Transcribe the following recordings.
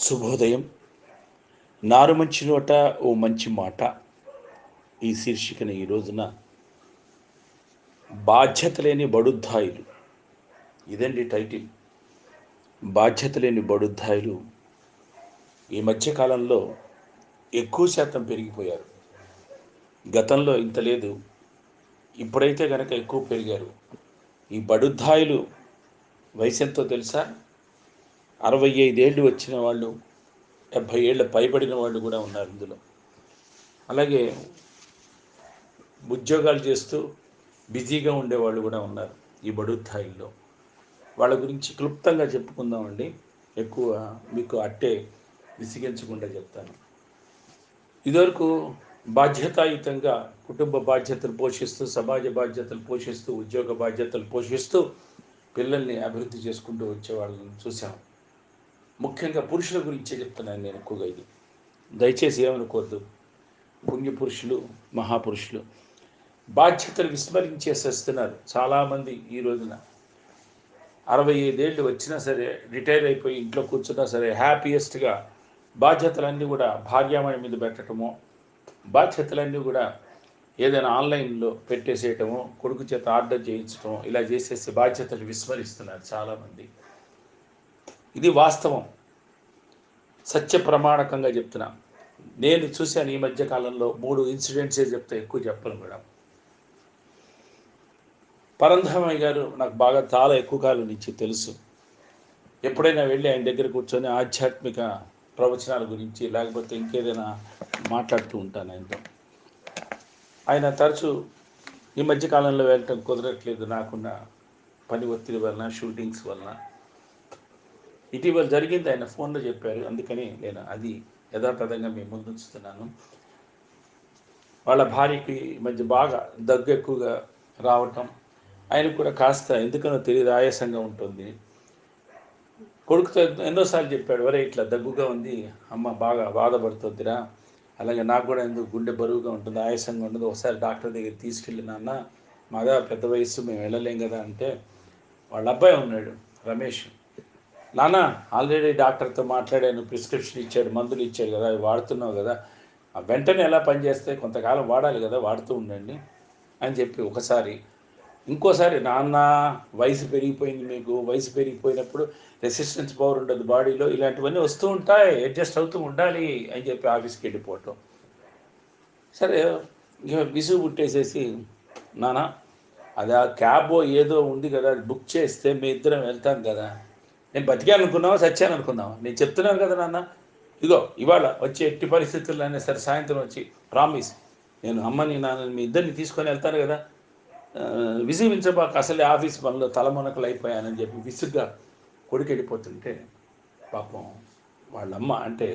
శుభోదయం. నారు మంచి నోట ఓ మంచి మాట. ఈ శీర్షికను ఈ రోజున బాధ్యత లేని బడుద్ధాయిలు. ఇదండి టైటిల్? బాధ్యత లేని బడుద్ధాయిలు ఈ మధ్యకాలంలో ఎక్కువ శాతం పెరిగిపోయారు. గతంలో ఇంత లేదు. ఇప్పుడైతే కనుక ఎక్కువ పెరిగారు. ఈ బడుద్ధాయిలు వయసు ఎంతో తెలుసా? అరవై ఐదేళ్ళు వచ్చిన వాళ్ళు డెబ్భై ఏళ్ళ పైబడిన వాళ్ళు కూడా ఉన్నారు ఇందులో. అలాగే ఉద్యోగాలు చేస్తూ బిజీగా ఉండేవాళ్ళు కూడా ఉన్నారు ఈ బడుద్ధాయిల్లో. వాళ్ళ గురించి క్లుప్తంగా చెప్పుకుందామండి. ఎక్కువ మీకు అట్టే విసిగించకుండా చెప్తాను. ఇదివరకు బాధ్యతాయుతంగా కుటుంబ బాధ్యతలు పోషిస్తూ సమాజ బాధ్యతలు పోషిస్తూ ఉద్యోగ బాధ్యతలు పోషిస్తూ పిల్లల్ని అభివృద్ధి చేసుకుంటూ వచ్చే వాళ్ళని ముఖ్యంగా పురుషుల గురించే చెప్తున్నాను నేను ఎక్కువగా ఇది. దయచేసి ఏమనుకోవద్దు. పుణ్యపురుషులు మహాపురుషులు బాధ్యతలు విస్మరించేసేస్తున్నారు చాలామంది ఈ రోజున అరవై ఐదేళ్ళు వచ్చినా సరే రిటైర్ అయిపోయి ఇంట్లో కూర్చున్నా సరే హ్యాపీయెస్ట్గా బాధ్యతలన్నీ కూడా భార్యామణి మీద పెట్టడము బాధ్యతలన్నీ కూడా ఏదైనా ఆన్లైన్లో పెట్టేసేయటము కొడుకు చేత ఆర్డర్ చేయించటం ఇలా చేసేసి బాధ్యతలు విస్మరిస్తున్నారు చాలామంది. ఇది వాస్తవం. సత్య ప్రమాణకంగా చెప్తున్నా. నేను చూశాను ఈ మధ్య కాలంలో మూడు ఇన్సిడెంట్సే చెప్తే ఎక్కువ చెప్పను కూడా పరంధామయ్య గారు నాకు బాగా చాలా ఎక్కువ కాలం నుంచి తెలుసు. ఎప్పుడైనా వెళ్ళి ఆయన దగ్గర కూర్చొని ఆధ్యాత్మిక ప్రవచనాల గురించి లేకపోతే ఇంకేదైనా మాట్లాడుతూ ఉంటాను ఆయనతో. ఆయన తరచూ ఈ మధ్య కాలంలో వెళ్ళటం కుదరట్లేదు. నాకున్న పని ఒత్తిడి వలన షూటింగ్స్ వలన ఇటీవల జరిగింది ఆయన ఫోన్లో చెప్పారు. అందుకని నేను అది యథాతథంగా మీ ముందు ఉంచుతున్నాను. వాళ్ళ భార్యకి మధ్య బాగా దగ్గు ఎక్కువగా రావటం ఆయనకు కూడా కాస్త ఎందుకనో తెలియదు ఆయాసంగా ఉంటుంది. కొడుకుతో ఎన్నోసార్లు చెప్పాడు వరే ఇట్లా దగ్గుగా ఉంది అమ్మ బాగా బాధపడుతుందిరా అలాగే నాకు కూడా ఎందుకు గుండె బరువుగా ఉంటుంది ఆయాసంగా ఉంటుంది ఒకసారి డాక్టర్ దగ్గర తీసుకెళ్ళి నాన్న మాదా పెద్ద వయసు మేము వెళ్ళలేం కదా అంటే వాళ్ళ అబ్బాయి ఉన్నాడు రమేష్. నాన్న ఆల్రెడీ డాక్టర్తో మాట్లాడాను ప్రిస్క్రిప్షన్ ఇచ్చాడు మందులు ఇచ్చాడు కదా అవి వాడుతున్నావు కదా. ఆ వెంటనే ఎలా పనిచేస్తే కొంతకాలం వాడాలి కదా వాడుతూ ఉండండి అని చెప్పి ఒకసారి ఇంకోసారి నాన్న వయసు పెరిగిపోయింది మీకు వయసు పెరిగిపోయినప్పుడు రెసిస్టెన్స్ పవర్ ఉండదు బాడీలో ఇలాంటివన్నీ వస్తూ ఉంటాయి అడ్జస్ట్ అవుతూ ఉండాలి అని చెప్పి ఆఫీస్కి వెళ్ళిపోవటం. సరే ఇక విసుగు పుట్టేసేసి నాన్న అది ఆ క్యాబో ఏదో ఉంది కదా అది బుక్ చేస్తే మీ ఇద్దరం వెళ్తాం కదా నేను బతికాను అనుకున్నావా అనుకున్నావా నేను చెప్తున్నాను కదా నాన్న. ఇదో ఇవాళ వచ్చే ఎట్టి పరిస్థితుల్లో అయినా సరే సాయంత్రం వచ్చి ప్రామిస్ నేను అమ్మని నాన్నని మీ ఇద్దరిని తీసుకొని వెళ్తాను కదా. విసిగించబాక అసలే ఆఫీస్ పనులు తలమునకలు అయిపోయానని చెప్పి విసుగ్గా కొడుకు వెళ్ళిపోతుంటే పాపం వాళ్ళమ్మ అంటే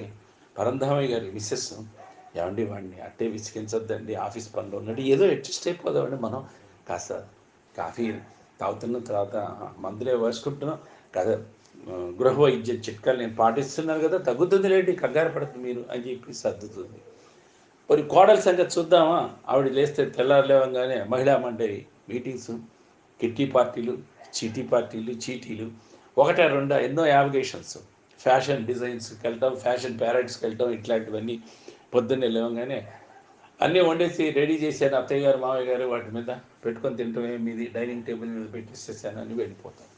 పరంధామయ్య గారి మిస్సెస్ ఏమండి వాడిని అట్టే విసిగించొద్దండి ఆఫీస్ పనిలో ఉన్నట్టు ఏదో అడ్జస్ట్ అయిపోదామండి మనం. కాస్త కాఫీ తాగుతున్న తర్వాత మందులే వేసుకుంటున్నాం కదా గృహ వైద్య చిట్కాలు నేను పాటిస్తున్నాను కదా తగ్గుతుంది లేండి కంగారు పడుతుంది మీరు అని చెప్పి సర్దుతుంది. మరి కోడల సంగతి చూద్దామా? ఆవిడ లేస్తే తెల్లారు లేవంగానే మహిళా మండలి మీటింగ్స్ కిట్టి పార్టీలు చీటీ పార్టీలు చీటీలు ఒకటే రెండా ఎన్నో యావిగేషన్స్. ఫ్యాషన్ డిజైన్స్కి వెళ్ళటం ఫ్యాషన్ ప్యారెంట్స్కి వెళ్ళటం ఇట్లాంటివన్నీ పొద్దున్నే లేవగానే అన్నీ వండేసి రెడీ చేశాను. అత్తయ్య గారు మామయ్య గారు వాటి మీద పెట్టుకొని తింటమే మీది? డైనింగ్ టేబుల్ మీద పెట్టేసేసాను అని వెళ్ళిపోతాను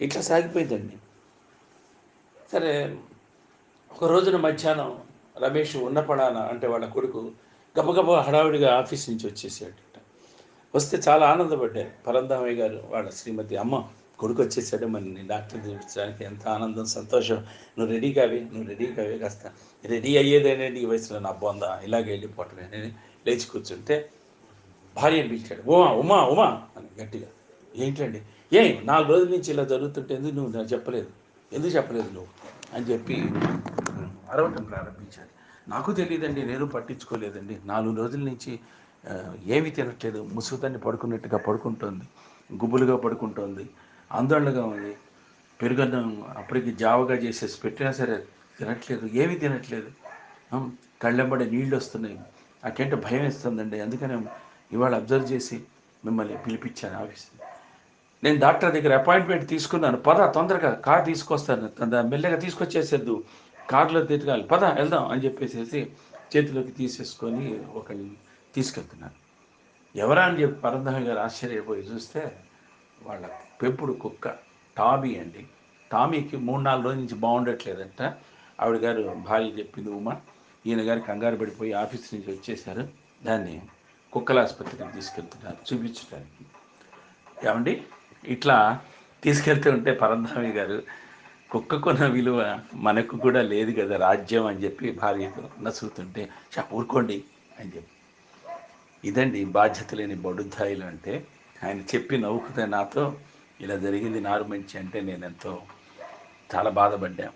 ఇట్లా సాగిపోయిందండి. సరే ఒక రోజున మధ్యాహ్నం రమేష్ ఉన్నపడాన అంటే వాళ్ళ కొడుకు గబగబ హడావిడిగా ఆఫీస్ నుంచి వచ్చేసాడట. వస్తే చాలా ఆనందపడ్డారు. పరంధామయ్య గారు వాళ్ళ శ్రీమతి అమ్మ కొడుకు వచ్చేసాడు మరి నీ డాక్టర్ చూపించడానికి ఎంత ఆనందం సంతోషం. నువ్వు రెడీ కావే నువ్వు రెడీ కావే కాస్త రెడీ అయ్యేదేనండి ఈ వయసులో నా బొంద ఇలాగే వెళ్ళిపోవటమే. లేచి కూర్చుంటే భార్యను పిలిచాడు. ఉమా ఉమా ఉమా అని గట్టిగా. ఏంటండి ఏం నాలుగు రోజుల నుంచి ఇలా జరుగుతుంటే ఎందుకు నువ్వు నాకు చెప్పలేదు? ఎందుకు చెప్పలేదు నువ్వు? అని చెప్పి అరవటం ప్రారంభించాడు నాకు తెలియదండి నేను పట్టించుకోలేదండి. నాలుగు రోజుల నుంచి ఏమీ తినట్లేదు. ముసుగుతాన్ని పడుకున్నట్టుగా పడుకుంటోంది. గుబులుగా పడుకుంటోంది. ఆందోళనగా ఉంది. పెరుగన్నం అప్పటికి జావగా చేసేసి పెట్టినా సరే తినట్లేదు. ఏమీ తినట్లేదు. కళ్ళెంబడి నీళ్ళు వస్తున్నాయి. నాకేంటో భయం వేస్తుందండి. అందుకనే ఇవాళ అబ్జర్వ్ చేసి మిమ్మల్ని పిలిపించాను ఆఫీస్ నేను డాక్టర్ దగ్గర అపాయింట్మెంట్ తీసుకున్నాను. పద తొందరగా కార్ తీసుకొస్తాను. మెల్లగా తీసుకొచ్చేసేద్దు. కారులో తిరగాలి. పద వెళ్దాం అని చెప్పేసేసి చేతిలోకి తీసేసుకొని ఒక తీసుకెళ్తున్నాను. ఎవరా అని చెప్పి పరంధామి గారు ఆశ్చర్యపోయి చూస్తే వాళ్ళ పెంపుడు కుక్క టామీ అండి. టామీకి మూడు నాలుగు రోజుల నుంచి బాగుండట్లేదంట. ఆవిడ గారు భార్య చెప్పింది ఉమా ఈయన గారు కంగారు పడిపోయి ఆఫీస్ నుంచి వచ్చేసారు దాన్ని కుక్కల ఆసుపత్రికి తీసుకెళ్తున్నారు. చూపించడానికి. ఏమండి? ఇట్లా తీసుకెళ్తూ ఉంటే పరంధామి గారు కుక్కకున్న విలువ మనకు కూడా లేదు కదా రాజ్యం అని చెప్పి భార్యతో నసుగుతుంటే "చా, ఊరుకోండి అని చెప్పి. ఇదండి బాధ్యత లేని బడుద్ధాయిలు అంటే ఆయన చెప్పి నవ్వుకుతే నాతో ఇలా జరిగింది నారు మంచి అంటే నేను ఎంతో చాలా బాధపడ్డాం.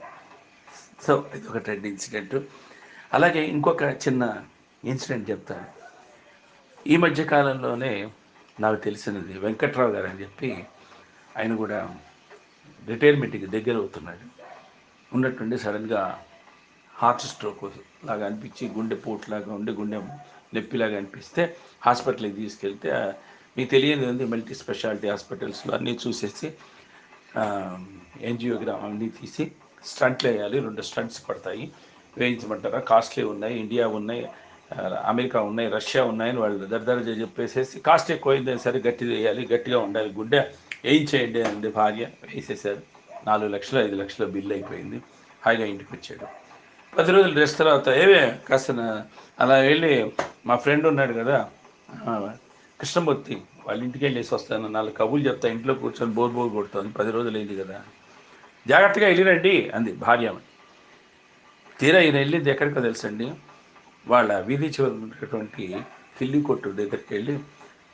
సో ఇది ఒక రెండు ఇన్సిడెంట్. అలాగే ఇంకొక చిన్న ఇన్సిడెంట్ చెప్తాను. ఈ మధ్య కాలంలోనే నాకు తెలిసినది. వెంకట్రావు గారు అని చెప్పి ఆయన కూడా రిటైర్మెంట్కి దగ్గర అవుతున్నాడు. ఉన్నట్టుండి సడన్గా హార్ట్ స్ట్రోక్ లాగా అనిపించి గుండె పోట్లాగా ఉండి గుండె నొప్పిలాగా అనిపిస్తే హాస్పిటల్కి తీసుకెళ్తే మీకు తెలియని ఉంది మల్టీ స్పెషాలిటీ హాస్పిటల్స్లో అన్నీ చూసేసి ఎన్జియోగ్రామ్ అన్నీ తీసి స్టంట్లు వేయాలి. రెండు స్టంట్స్ పడతాయి. వేయించమంటారా? కాస్ట్లీ ఉన్నాయి ఇండియా ఉన్నాయి. అమెరికా ఉన్నాయి రష్యా ఉన్నాయని వాళ్ళు దర్దరజ చెప్పేసేసి కాస్ట్ ఎక్కువైంది సరే గట్టి వేయాలి గట్టిగా ఉండాలి గుండె వేయించేయండి అంది భార్య వేసేసారు. నాలుగు లక్షలు ఐదు లక్షల బిల్లు అయిపోయింది. హాయిగా ఇంటికి వచ్చాడు. పది రోజులు రెస్ట్ తర్వాత ఏవే కాస్త అలా వెళ్ళి మా ఫ్రెండ్ ఉన్నాడు కదా కృష్ణమూర్తి వాళ్ళ ఇంటికి వెళ్ళేసి వస్తాను నాలుగు కబుర్లు చెప్తా ఇంట్లో కూర్చొని బోర్ బోర్ కొడుతుంది పది రోజులు అయింది కదా. జాగ్రత్తగా వెళ్ళిరండి అంది భార్య తీరా ఈయన వెళ్ళింది ఎక్కడికో తెలుసండి. వాళ్ళ వీధి చివరి ఉన్నటువంటి కిల్లి కొట్టు దగ్గరికి వెళ్ళి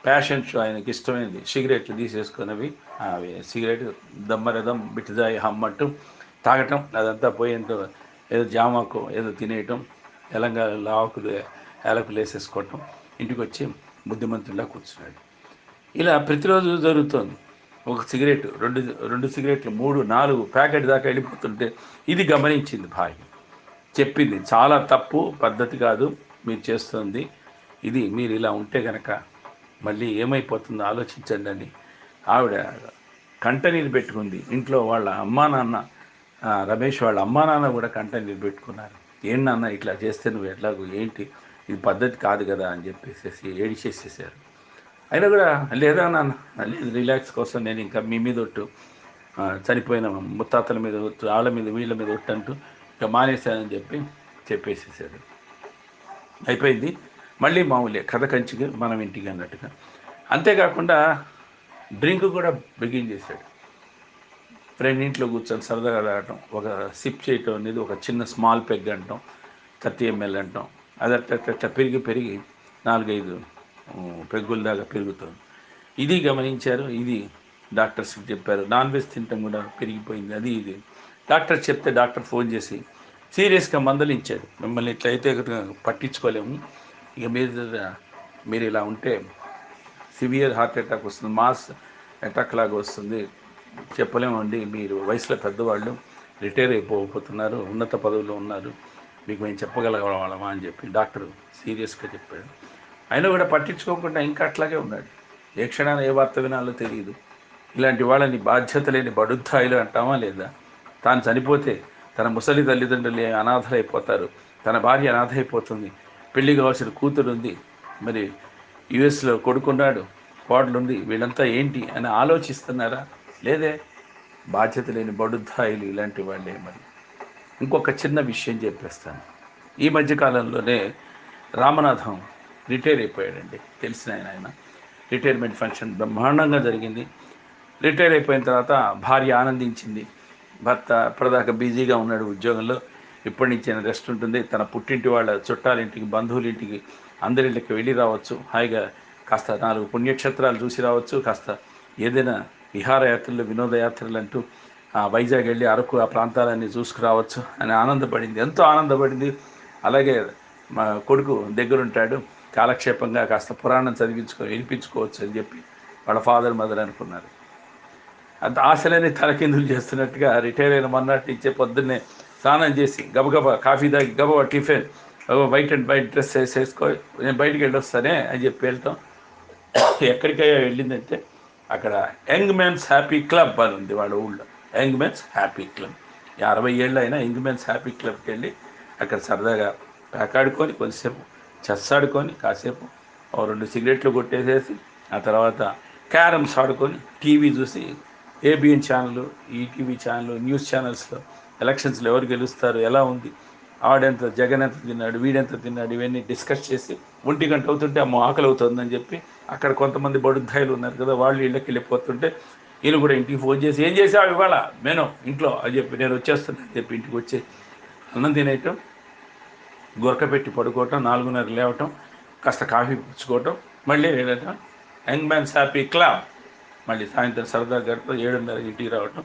ప్యాషన్ షో ఆయనకి ఇష్టమైనది సిగరెట్లు తీసేసుకున్నవి అవి సిగరెట్ దమ్మరదం బిట్టిదాయి హమ్మట్టు తాగటం అదంతా పోయేంత ఏదో జామాకు ఏదో తినేయటం తెలంగాణలో ఆకులు ఏలకులు వేసేసుకోవటం ఇంటికి వచ్చి బుద్ధిమంతుడిలా కూర్చున్నాడు. ఇలా ప్రతిరోజు జరుగుతోంది. ఒక సిగరెట్ రెండు రెండు సిగరెట్లు మూడు నాలుగు ప్యాకెట్ దాకా వెళ్ళిపోతుంటే ఇది గమనించింది భార్య చెప్పింది. చాలా తప్పు పద్ధతి కాదు మీరు చేస్తుంది. ఇది మీరు ఇలా ఉంటే కనుక మళ్ళీ ఏమైపోతుందో ఆలోచించండి అని ఆవిడ కంటనీరు పెట్టుకుంది. ఇంట్లో వాళ్ళ అమ్మా నాన్న రమేష్ వాళ్ళ అమ్మా నాన్న కూడా కంటనీరు పెట్టుకున్నారు. ఏం నాన్న ఇట్లా చేస్తే నువ్వు ఎట్లాగో ఏంటి? ఇది పద్ధతి కాదు కదా అని చెప్పేసి ఏడిచేసేసారు. అయినా కూడా లేదా నాన్న లేదు రిలాక్స్ కోసం నేను ఇంకా మీ మీద ఒట్టు చనిపోయిన ముత్తాతల మీద ఒట్టు వాళ్ళ మీద వీళ్ళ మీద ఒట్టు అంటూ ఇక మానేశానని చెప్పి చెప్పేసేసాడు అయిపోయింది. మళ్ళీ మామూలే కథ కంచికి మనం ఇంటికి అన్నట్టుగా. అంతేకాకుండా డ్రింక్ కూడా బిగిన్ చేశాడు. ఫ్రెండ్ ఇంట్లో కూర్చొని సరదాగా తాగటం ఒక సిప్ చేయటం అనేది ఒక చిన్న స్మాల్ పెగ్ అంటాం థర్టీ ఎంఎల్ అంటాం. అది అట్ట పెరిగి పెరిగి నాలుగైదు పెగ్గుల దాకా పెరుగుతుంది. ఇది గమనించారు ఇది డాక్టర్స్కి చెప్పారు నాన్ వెజ్ తినటం కూడా పెరిగిపోయింది అది ఇది. డాక్టర్ చెప్తే డాక్టర్ ఫోన్ చేసి సీరియస్గా మందలించాడు. మిమ్మల్ని ఇట్లయితే పట్టించుకోలేము. ఇక మీరు మీరు ఇలా ఉంటే సివియర్ హార్ట్ అటాక్ వస్తుంది మాస్ అటాక్ లాగా వస్తుంది. చెప్పలేమండి మీరు వయసులో పెద్దవాళ్ళు రిటైర్ అయిపోతున్నారు ఉన్నత పదవిలో ఉన్నారు. మీకు మేము చెప్పగలగలమా అని చెప్పి డాక్టర్ సీరియస్గా చెప్పాడు. అయినా కూడా పట్టించుకోకుండా ఇంకా అట్లాగే ఉన్నాడు. ఏ క్షణాన ఏ వార్త వినాలో తెలియదు. ఇలాంటి వాళ్ళని బాధ్యత లేని బడుద్ధాయిలు అంటామా లేదా? తాను చనిపోతే తన ముసలి తల్లిదండ్రులు అనాథలైపోతారు. తన భార్య అనాథైపోతుంది పెళ్ళి కావాల్సిన కూతురు ఉంది మరి యుఎస్లో కొడుకున్నాడు. కోడలుంది. వీళ్ళంతా ఏంటి అని ఆలోచిస్తున్నారా? లేదే. బాధ్యత లేని బడుద్ధాయిలు ఇలాంటి వాళ్ళే మరి. ఇంకొక చిన్న విషయం చెప్పేస్తాను. ఈ మధ్యకాలంలోనే రామనాథం రిటైర్ అయిపోయాడండి. తెలిసిన ఆయన ఆయన. రిటైర్మెంట్ ఫంక్షన్ బ్రహ్మాండంగా జరిగింది. రిటైర్ అయిపోయిన తర్వాత భార్య ఆనందించింది. భర్త అప్పటిదాకా బిజీగా ఉన్నాడు ఉద్యోగంలో. ఇప్పటి నుంచి ఆయన రెస్ట్ ఉంటుంది. తన పుట్టింటి వాళ్ళ చుట్టాలింటికి బంధువులింటికి అందరింటికి వెళ్ళి రావచ్చు. హాయిగా కాస్త నాలుగు పుణ్యక్షేత్రాలు చూసి రావచ్చు. కాస్త ఏదైనా విహారయాత్రలు వినోదయాత్రలు అంటూ ఆ వైజాగ్ వెళ్ళి అరకు ఆ ప్రాంతాలన్నీ చూసుకురావచ్చు అని ఆనందపడింది. ఎంతో ఆనందపడింది. అలాగే మా కొడుకు దగ్గరుంటాడు. కాలక్షేపంగా కాస్త పురాణం చదివించుకో వినిపించుకోవచ్చు అని చెప్పి వాళ్ళ ఫాదర్ మదర్ అనుకున్నారు. అంత ఆశలని తలకిందులు చేస్తున్నట్టుగా రిటైర్ అయిన మొన్నటి నుంచే పొద్దున్నే స్నానం చేసి గబగబా కాఫీ తాగి గబగబా tiffin white and white dress వేసేసుకో నేను బయటికి వెళ్ళొస్తానే అని చెప్పి వెళ్తాం. ఎక్కడికయ్యా వెళ్ళిందంటే అక్కడ యంగ్ మెన్స్ హ్యాపీ క్లబ్ అని ఉంది వాళ్ళ ఊళ్ళో. Young mens happy club. అరవై ఏళ్ళు అయినా యంగ్ మెన్స్ హ్యాపీ క్లబ్కి వెళ్ళి అక్కడ సరదాగా పేకాడుకొని కొద్దిసేపు చెస్ ఆడుకొని కాసేపు రెండు సిగరెట్లు కొట్టేసేసి ఆ తర్వాత క్యారమ్స్ ఆడుకొని టీవీ చూసి ABN channel ETV channel news ఛానల్స్లో ఎలక్షన్స్లో ఎవరు గెలుస్తారు ఎలా ఉంది ఆడెంత జగన్ ఎంత తిన్నాడు వీడెంత తిన్నాడు ఇవన్నీ డిస్కస్ చేసి ఒంటి గంట అవుతుంటే అమ్మో ఆకలి అవుతుందని చెప్పి అక్కడ కొంతమంది బడుద్ధాయిలు ఉన్నారు కదా వాళ్ళు ఇళ్ళకి వెళ్ళిపోతుంటే ఈయన కూడా ఇంటికి ఫోన్ చేసి ఏం చేసావు ఇవాళ? మెను ఇంట్లో అని చెప్పి నేను వచ్చేస్తున్నా అని చెప్పి ఇంటికి వచ్చి అన్నం తినేయటం గొరక పెట్టి పడుకోవటం నాలుగున్నర లేవటం కాస్త కాఫీ పుచ్చుకోవటం మళ్ళీ వెళ్ళటం యంగ్ మ్యాన్స్ హ్యాపీ క్లాబ్. మళ్ళీ సాయంత్రం సరదా గడప ఏడున్నర ఇంటికి రావటం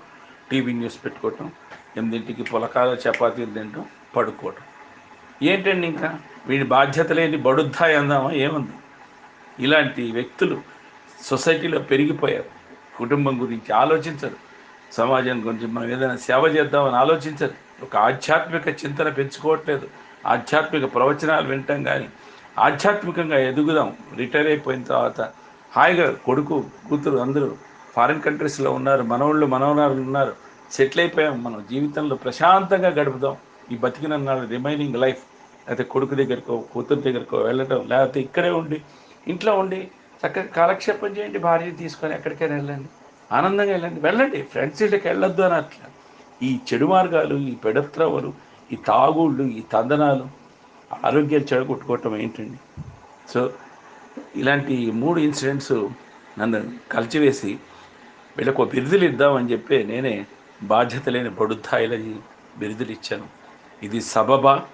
టీవీ న్యూస్ పెట్టుకోవటం ఎనిమిదింటికి పులకాల చపాతీలు తినటం పడుకోవటం. ఏంటండి ఇంకా? వీడి బాధ్యత లేని బడుద్దాయి అందామా? ఏముంది? ఇలాంటి వ్యక్తులు సొసైటీలో పెరిగిపోయారు. కుటుంబం గురించి ఆలోచించరు. సమాజం గురించి మనం ఏదైనా సేవ చేద్దామని ఆలోచించరు. ఒక ఆధ్యాత్మిక చింతన పెంచుకోవట్లేదు. ఆధ్యాత్మిక ప్రవచనాలు వింటాం కానీ ఆధ్యాత్మికంగా ఎదుగుదాం. రిటైర్ అయిపోయిన తర్వాత హాయిగా కొడుకు కూతురు అందరూ ఫారిన్ కంట్రీస్లో ఉన్నారు మనవాళ్ళు మనవరాలు ఉన్నారు. సెటిల్ అయిపోయాం మనం. జీవితంలో ప్రశాంతంగా గడుపుదాం. ఈ బతికిన నాడు రిమైనింగ్ లైఫ్. లేకపోతే కొడుకు దగ్గరకో కూతురు దగ్గరకో వెళ్ళటం లేకపోతే ఇక్కడే ఉండి ఇంట్లో ఉండి చక్కగా కాలక్షేపం చేయండి భార్య తీసుకొని ఎక్కడికైనా వెళ్ళండి. ఆనందంగా వెళ్ళండి. వెళ్ళండి. ఫ్రెండ్స్ ఇళ్ళకి వెళ్ళొద్దు అని అట్లా. ఈ చెడు మార్గాలు ఈ పెడత్రవలు ఈ తాగుళ్ళు ఈ తందనాలు ఆరోగ్యం చెడగొట్టుకోవటం ఏంటండి? సో ఇలాంటి మూడు ఇన్సిడెంట్స్ నన్ను కలిచివేసి వీళ్ళకు ఒక బిరుదులు ఇద్దామని చెప్పి నేనే బాధ్యత లేని బడుద్ధాయిలని బిరుదులు ఇచ్చాను. ఇది సబబా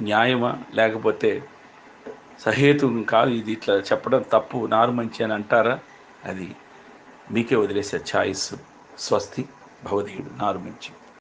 న్యాయమా లేకపోతే సహేతుకం కాదు ఇది ఇట్లా చెప్పడం తప్పు నారు మంచి అని అంటారా? అది మీకే వదిలేసే ఛాయిస్ స్వస్తి భవదేయుడు నారు మంచి.